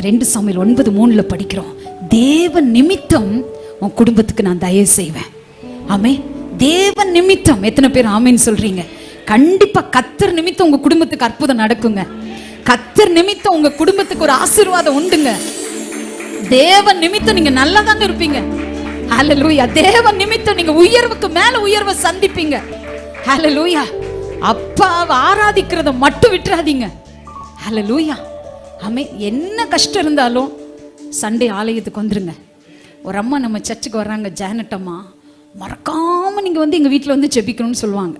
ரெண்டு சாமியில் ஒன்பது மூணுல படிக்கிறோம். தேவ நிமித்தம் உன் குடும்பத்துக்கு நான் தயவு செய்வேன். ஆமே தேவ நிமித்தம். எத்தனை பேர் ஆமேன்னு சொல்றீங்க? கண்டிப்பா கத்தர் நிமித்தம் உங்க குடும்பத்துக்கு அற்புதம் நடக்குங்க. கத்தர் நிமித்தம் உங்க குடும்பத்துக்கு ஒரு ஆசீர்வாதம் உண்டுங்க. தேவ நிமித்தம் நீங்க நல்லா தாங்க இருப்பீங்க. ஹலலூயா தேவ நிமித்தம் நீங்க உயர்வுக்கு மேல உயர்வை சந்திப்பீங்க. ஹலலூயா அப்பாவை ஆராதிக்கிறத மட்டும் விட்டுறாதீங்க. ஹலலூயா அமை என்ன கஷ்டம் இருந்தாலும் சண்டே ஆலயத்துக்கு வந்துருங்க. ஒரு அம்மா நம்ம சர்ச்சுக்கு வர்றாங்க ஜானட் அம்மா. நீங்கள் வந்து எங்கள் வீட்டில் வந்து ஜெபிக்கணும்னு சொல்லுவாங்க.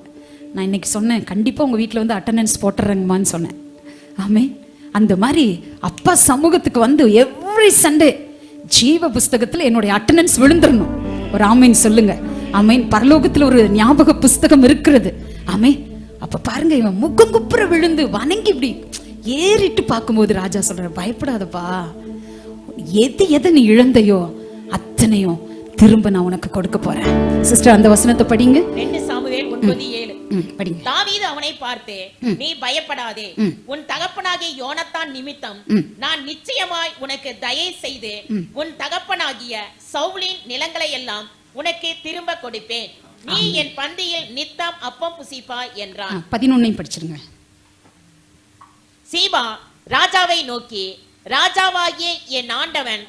நான் இன்னைக்கு சொன்னேன் கண்டிப்பாக உங்கள் வீட்டில் வந்து அட்டண்டன்ஸ் போட்டுறேங்கம்மான்னு சொன்னேன். ஆமே அந்த மாதிரி அப்பா சமூகத்துக்கு வந்து எவ்ரி சண்டே ஜீவ புஸ்தகத்தில் என்னுடைய அட்டண்டன்ஸ் விழுந்துடணும் ஒரு ஆமீன் சொல்லுங்க. ஆமீன் பரலோகத்தில் ஒரு ஞாபக புஸ்தகம் இருக்கிறது. ஆமே அப்போ பாருங்க இவன் முகம் குப்புற விழுந்து வணங்கி இப்படி ஏறிட்டு பார்க்கும்போது ராஜா சொல்ற பயப்படாதப்பா. எது எதை நீ இழந்தையோ அத்தனையும் திரும்ப நான் உனக்கு கொடுக்க போறேன். சிஸ்டர் அந்த வசனத்தை படிங்க. ரெண்டு சாமுவேல் ஒன்பது ஏழு. படிங்க. தாவீது அவனை பார்த்து நீ பயப்படாதே. உன் தகப்பனாகிய யோனத்தான் நிமித்தம் நான் நிச்சயமாய் உனக்கு தயை செய்து உன் தகப்பனாகிய சவுலின் நிலங்களை எல்லாம் உனக்கு திரும்ப கொடுப்பேன். நீ என் பந்தியில் நித்தம் அப்பம் புசிப்பாய் என்றான். பதினொன்னையும் படிச்சிருங்க. சீமா ராஜாவை நோக்கி ராஜாவாகிய என் ஆண்டவன்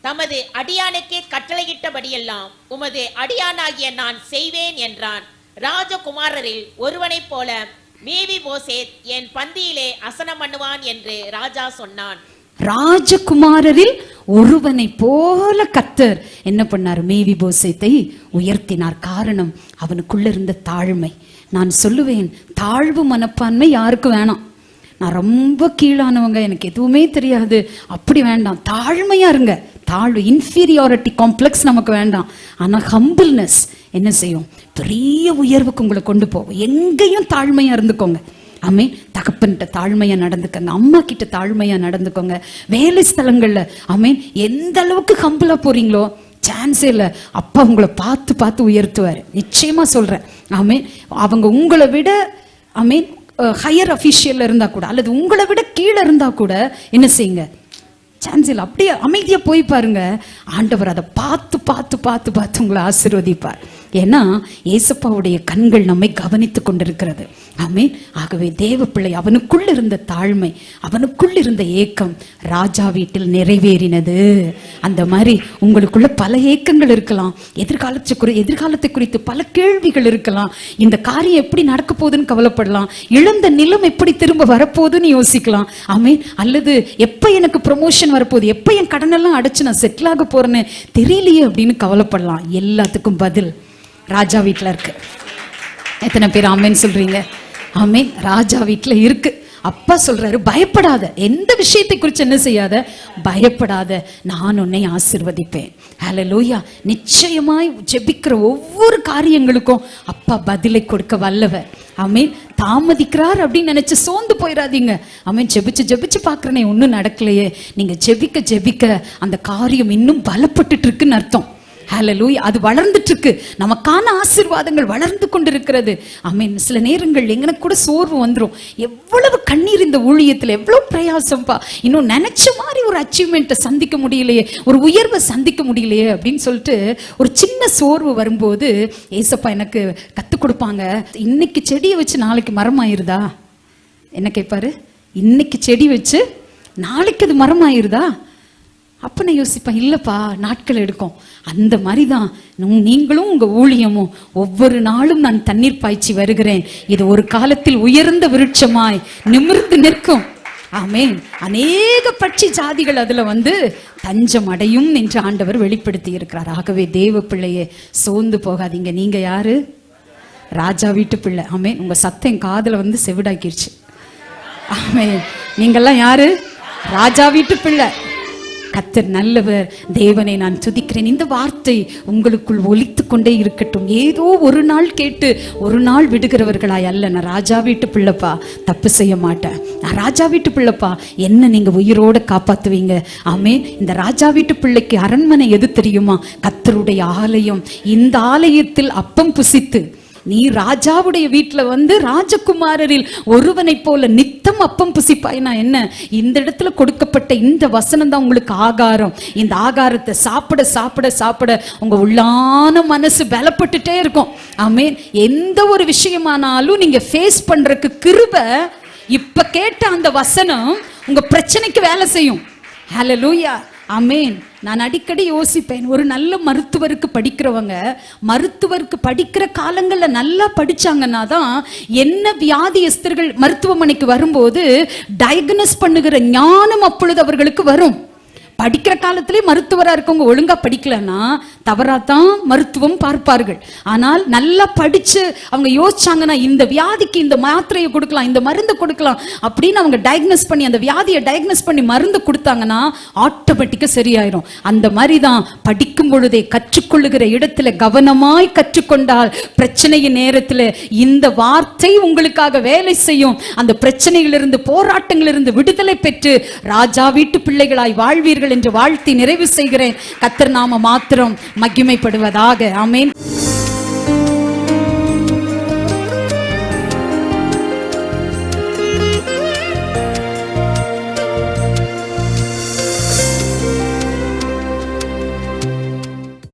தமது அடியானுக்கு கட்டளையிட்டபடியெல்லாம் உமது அடியானாகிய நான் செய்வேன் என்றான். ராஜகுமாரரில் ஒருவனைப் போல மேவி போசேத் என் பந்தியிலே அசனம் பண்ணுவான் என்று ராஜா சொன்னான். ராஜகுமாரரில் ஒருவனை போல கத்தர் என்ன பண்ணார்? மேவி போசேத்தை உயர்த்தினார். காரணம் அவனுக்குள்ள இருந்த தாழ்மை. நான் சொல்லுவேன் தாழ்வு மனப்பான்மை யாருக்கு வேணாம். நான் ரொம்ப கீழானவங்க எனக்கு எதுவுமே தெரியாது. அப்படி வேண்டாம். தாழ்மையா இருங்க. தாழ்வு இன்ஃபீரியாரிட்டி காம்ப்ளெக்ஸ் நமக்கு வேண்டாம். ஆனால் ஹம்பிள்னஸ் என்ன செய்யும்? பெரிய உயர்வுக்கு உங்களை கொண்டு போகும். எங்கேயும் தாழ்மையா இருந்துக்கோங்க. அம்மே தகப்பன்கிட்ட தாழ்மையா நடந்துக்கங்க. அம்மா கிட்ட தாழ்மையா நடந்துக்கோங்க. வேலை ஸ்தலங்கள்ல அம்மே எந்த அளவுக்கு ஹம்பிளா போறீங்களோ சான்ஸே இல்லை. அப்பா உங்களை பார்த்து பார்த்து உயர்த்துவார். நிச்சயமா சொல்றேன். ஆமீன். அவங்க உங்களை விட ஆமீன் ஹையர் அஃபிஷியல்ல இருந்தா கூட அல்லது உங்களை விட கீழே இருந்தா கூட என்ன செய்யுங்க? சான்சில் அப்படியே அமைதியா போய் பாருங்க. ஆண்டவர் அதை பார்த்து பார்த்து பார்த்து பார்த்து உங்களை ஆசிர்வதிப்பார். ஏன்னா ஏசப்பாவுடைய கண்கள் நம்மை கவனித்து கொண்டிருக்கிறது. ஆமீன். ஆகவே தேவ பிள்ளை அவனுக்குள் இருந்த தாழ்மை அவனுக்குள் இருந்த ஏக்கம் ராஜா வீட்டில் நிறைவேறினது. அந்த மாதிரி உங்களுக்குள்ள பல ஏக்கங்கள் இருக்கலாம். எதிர்காலத்தை குறி எதிர்காலத்தை குறித்து பல கேள்விகள் இருக்கலாம். இந்த காரியம் எப்படி நடக்க போகுதுன்னு கவலைப்படலாம். இழந்த நிலம் எப்படி திரும்ப வரப்போகுதுன்னு யோசிக்கலாம். ஆமீன். அல்லது எப்போ எனக்கு ப்ரொமோஷன் வரப்போகுது? எப்போ என் கடனெல்லாம் அடைச்சு நான் செட்டில் ஆக போறேன்னு தெரியலையே அப்படின்னு கவலைப்படலாம். எல்லாத்துக்கும் பதில். ராஜா வீட்டில் இருக்கு. எத்தனை பேர் ஆமேன்னு சொல்றீங்க? ஆமேன் ராஜா வீட்டில் இருக்கு. அப்பா சொல்றாரு பயப்படாத. எந்த விஷயத்தை குறித்து என்ன செய்யாத? பயப்படாத. நான் உன்னை ஆசிர்வதிப்பேன். லோயா நிச்சயமாய் ஜெபிக்கிற ஒவ்வொரு காரியங்களுக்கும் அப்பா பதிலை கொடுக்க வல்லவர். அமீன் தாமதிக்கிறார் அப்படின்னு நினைச்சு சோர்ந்து போயிடாதீங்க அமீன் ஜெபிச்சு ஜெபிச்சு பார்க்கறனே ஒன்றும் நடக்கலையே. நீங்க ஜெபிக்க ஜெபிக்க அந்த காரியம் இன்னும் பலப்பட்டுட்டு இருக்குன்னு அர்த்தம். ஹலலூய் அது வளர்ந்துட்டு இருக்கு நமக்கான ஆசீர்வாதங்கள் வளர்ந்து கொண்டிருக்கிறது. அமீன் சில நேரங்கள் எங்களுக்கு கூட சோர்வு வந்துடும் எவ்வளவு கண்ணீர் இந்த ஊழியத்தில் எவ்வளவு பிரயாசம்ப்பா இன்னும் நினைச்ச மாதிரி ஒரு அச்சீவ்மெண்ட்டை சந்திக்க முடியலையே. ஒரு உயர்வை சந்திக்க முடியலையே அப்படின்னு சொல்லிட்டு ஒரு சின்ன சோர்வு வரும்போது ஏசப்பா எனக்கு கற்றுக் கொடுப்பாங்க. இன்னைக்கு செடியை வச்சு நாளைக்கு மரம் ஆயிருதா என்ன கேட்பாரு இன்னைக்கு செடி வச்சு நாளைக்கு அது மரம் ஆயிருதா அப்ப நான் யோசிப்பேன் இல்லப்பா நாட்கள் எடுக்கும். அந்த மாதிரி தான் நீங்களும் உங்க ஊழியமும். ஒவ்வொரு நாளும் நான் தண்ணீர் பாய்ச்சி வருகிறேன். இது ஒரு காலத்தில் உயர்ந்த விருட்சமாய் நிமிர்ந்து நிற்கும். ஆமேன். அநேக பட்சி ஜாதிகள் அதுல வந்து தஞ்சம் அடையும் என்று ஆண்டவர் வெளிப்படுத்தி இருக்கிறார் ஆகவே தேவ பிள்ளையே சோர்ந்து போகாதீங்க. நீங்க யாரு? ராஜா வீட்டு பிள்ளை. ஆமே உங்க சத்தம் காதல வந்து செவிடாக்கிருச்சு. ஆமே நீங்கெல்லாம் யாரு? ராஜா வீட்டு பிள்ளை. கத்தர் நல்லவர். தேவனை நான் துதிக்கிறேன். இந்த வார்த்தை உங்களுக்குள் ஒலித்து கொண்டே இருக்கட்டும். ஏதோ ஒரு நாள் கேட்டு ஒரு நாள் விடுகிறவர்களாய் அல்ல. நான் ராஜா வீட்டு பிள்ளைப்பா தப்பு செய்ய மாட்டேன். நான் ராஜா வீட்டு பிள்ளைப்பா என்ன நீங்க உயிரோட காப்பாத்துவீங்க? ஆமே இந்த ராஜா வீட்டு பிள்ளைக்கு அரண்மனை எது தெரியுமா? கத்தருடைய ஆலயம். இந்த ஆலயத்தில் அப்பம் புசித்து நீ ராஜாவுடைய வீட்டில் வந்து ராஜகுமாரரில் ஒருவனைப் போல நித்தம் அப்பம் புசிப்பாய்னா என்ன? இந்த இடத்துல கொடுக்கப்பட்ட இந்த வசனம் தான் உங்களுக்கு ஆகாரம். இந்த ஆகாரத்தை சாப்பிட சாப்பிட சாப்பிட உங்க உள்ளான மனசு பலப்பட்டுட்டே இருக்கும். ஆமென். எந்த ஒரு விஷயமானாலும் நீங்க ஃபேஸ் பண்றதுக்கு கிருப இப்ப கேட்ட அந்த வசனம் உங்க பிரச்சனைக்கு வேலை செய்யும். ஹலோ லூயா அமேன் நான் அடிக்கடி யோசிப்பேன் ஒரு நல்ல மருத்துவருக்கு படிக்கிறவங்க மருத்துவருக்கு படிக்கிற காலங்களில் நல்லா படிச்சாங்கன்னா தான் என்ன வியாதி எஸ்தர்கள் மருத்துவமனைக்கு வரும்போது டயக்னஸ் பண்ணுகிற ஞானம் அப்பொழுது அவர்களுக்கு வரும். படிக்கிற காலத்திலே மருத்துவரா இருக்கவங்க ஒழுங்கா படிக்கலன்னா தவறாத்தான் மருத்துவம் பார்ப்பார்கள். ஆனால் நல்லா படிச்சு அவங்க யோசிச்சாங்கன்னா இந்த வியாதிக்கு இந்த மாத்திரையை கொடுக்கலாம் இந்த மருந்து கொடுக்கலாம் அப்படின்னு அவங்க டயக்னஸ் பண்ணி அந்த வியாதியை டயக்னஸ் பண்ணி மருந்து கொடுத்தாங்கன்னா ஆட்டோமேட்டிக்காக சரியாயிரும். அந்த மாதிரி தான் படிக்கும் பொழுதே கற்றுக்கொள்ளுகிற இடத்துல கவனமாய் கற்றுக்கொண்டால் பிரச்சனையின் நேரத்துல இந்த வார்த்தை உங்களுக்காக வேலை செய்யும். அந்த பிரச்சனையிலிருந்து போராட்டங்களிலிருந்து விடுதலை பெற்று ராஜா வீட்டு பிள்ளைகளாய் வாழ்வீர்கள். என்று வாழ்த்தி நிறைவு செய்கிறேன். கத்தர் நாம மாத்திரம் மகிமைப்படுவதாக. ஆமென்.